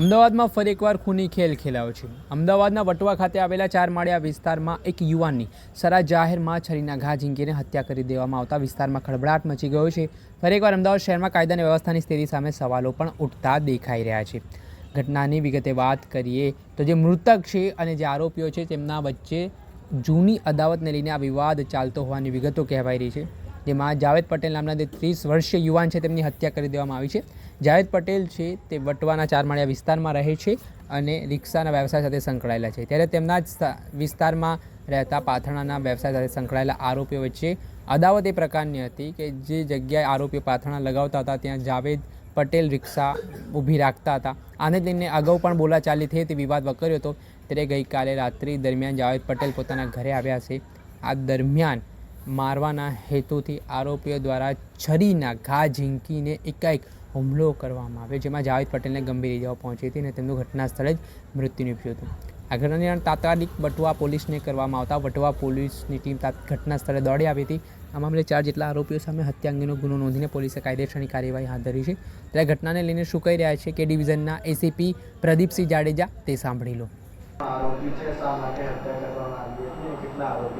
અમદાવાદમાં ફરી એકવાર ખૂની ખેલ ખેલાયો છે. અમદાવાદના વટવા ખાતે આવેલા ચાર માળિયા વિસ્તારમાં એક યુવાનની સરા જાહેરમાં છરીના ઘા ઝીંકીને હત્યા કરી દેવામાં આવતા વિસ્તારમાં ખળભળાટ મચી ગયો છે. ફરી એકવાર અમદાવાદ શહેરમાં કાયદા અને વ્યવસ્થાની સ્થિતિ સામે સવાલો પણ ઉઠતા દેખાઈ રહ્યા છે. ઘટનાની વિગતે વાત કરીએ તો જે મૃતક છે અને જે આરોપીઓ છે તેમના વચ્ચે જૂની અદાવતને લઈને આ વિવાદ ચાલતો હોવાની વિગતો કહેવાઈ રહી છે. જેમાં જાવેદ પટેલ નામના જે ત્રીસ વર્ષીય યુવાન છે તેમની હત્યા કરી દેવામાં આવી છે. જાવેદ પટેલ છે તે વટવાના ચારમાળિયા વિસ્તારમાં રહે છે અને રિક્ષાના વ્યવસાય સાથે સંકળાયેલા છે. ત્યારે તેમના જ વિસ્તારમાં રહેતા પાથરણાના વ્યવસાય સાથે સંકળાયેલા આરોપીઓ વચ્ચે અદાવત એ પ્રકારની હતી કે જે જગ્યાએ આરોપીઓ પાથરણા લગાવતા હતા, ત્યાં જાવેદ પટેલ રિક્ષા ઊભી રાખતા હતા. આને લઈને અગાઉ પણ બોલાચાલી થઈ હતી, વિવાદ વકર્યો હતો. ત્યારે ગઈકાલે રાત્રિ દરમિયાન જાવેદ પટેલ પોતાના ઘરે આવ્યા છે. આ દરમિયાન મારવાના હેતુથી આરોપીઓ દ્વારા છરીના ઘા ઝીંકીને એકાએક હુમલો કરવામાં આવ્યો, જેમાં જાવેદ પટેલને ગંભીર ઇજાઓ પહોંચી હતી અને તેમનું ઘટના સ્થળે જ મૃત્યુ નીપજ્યું હતું. આ ઘટનાની તાત્કાલિક બટવા પોલીસને કરવામાં આવતા વટવા પોલીસની ટીમ ઘટના સ્થળે દોડી આવી હતી. આ મામલે ચાર જેટલા આરોપીઓ સામે હત્યા અંગેનો ગુનો નોંધીને પોલીસે કાયદેસરની કાર્યવાહી હાથ ધરી છે. ત્યારે ઘટનાને લઈને શું કહી રહ્યા છે કે ડિવિઝનના એસીપી પ્રદીપસિંહ જાડેજા તે સાંભળી લો. આરોપી છે, શા માટે હત્યા કરવામાં આવી હતી કેટલા આરોપી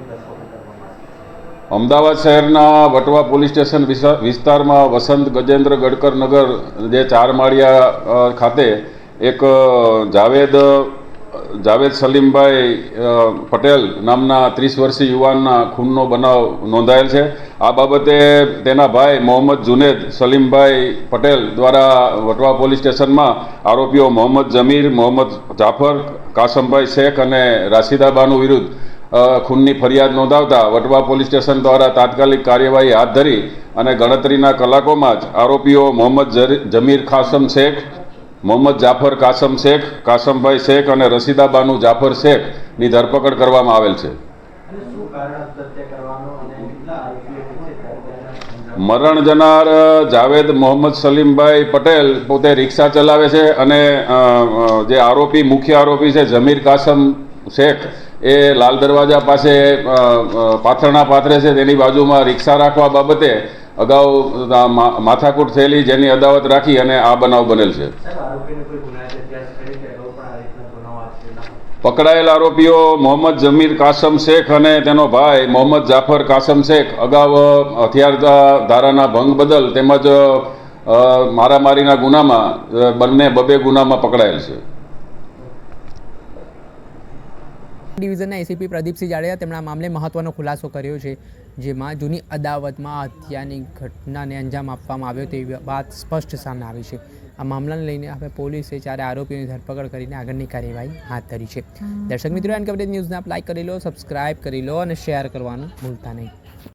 અમદાવાદ શહેરના વટવા પોલીસ સ્ટેશન વિસા- વિસ્તારમાં વસંત ગજેન્દ્ર ગડકર નગર જે ચાર માળિયા ખાતે એક જાવેદ જાવેદ સલીમભાઈ પટેલ નામના ત્રીસ વર્ષીય યુવાનના ખૂનનો બનાવ નોંધાયેલ છે. આ બાબતે તેના ભાઈ મોહમ્મદ જુનેદ સલીમભાઈ પટેલ દ્વારા વટવા પોલીસ સ્ટેશનમાં આરોપીઓ મોહમ્મદ જમીર, મોહમ્મદ જાફર, કાસમભાઈ શેખ અને રાશિદાબાનું વિરુદ્ધ ખૂનની ફરિયાદ નોંધાવતા વટવા પોલીસ સ્ટેશન દ્વારા તાત્કાલિક કાર્યવાહી હાથ ધરી અને ગણતરીના કલાકોમાં જ આરોપીઓ મોહમ્મદ જમીર ખાસમ શેખ મોહમ્મદ જાફર કાસમ શેખ કાસમભાઈ શેખ અને રસીદાબાનુ જાફર શેખની ધરપકડ કરવામાં આવેલ છે. મરણ જનાર જાવેદ મોહમ્મદ સલીમભાઈ પટેલ પોતે રિક્ષા ચલાવે છે અને જે આરોપી મુખ્ય આરોપી છે જમીર કાસમ શેખ એ લાલ દરવાજા પાસે પાથરણા પાથરે છે તેની બાજુમાં રિક્ષા રાખવા બાબતે અગાઉ માથાકૂટ થયેલી જેની અદાવત રાખી અને આ બનાવ બનેલ છે. પકડાયેલ આરોપીઓ મોહમ્મદ જમીર કાસમ શેખ અને તેનો ભાઈ મોહમ્મદ જાફર કાસમ શેખ. અગાઉ હથિયાર ધારાના ભંગ બદલ તેમજ મારામારીના ગુનામાં બંને બબે ગુનામાં પકડાયેલ છે. ડિવિઝનના એસીપી પ્રદીપસિંહ જાડેજા તેમણે આ મામલે મહત્વનો ખુલાસો કર્યો છે જેમાં જૂની અદાવતમાં હત્યાની ઘટનાને અંજામ આપવામાં આવ્યો તેવી વાત સ્પષ્ટ સામે આવી છે. આ મામલાને લઈને હવે પોલીસે ચારે આરોપીઓની ધરપકડ કરીને આગળની કાર્યવાહી હાથ ધરી છે. દર્શક મિત્રો એન કવરેજ ન્યૂઝને આપ લાઇક કરી લો સબસ્ક્રાઇબ કરી લો અને શેર કરવાનું ભૂલતા નહીં.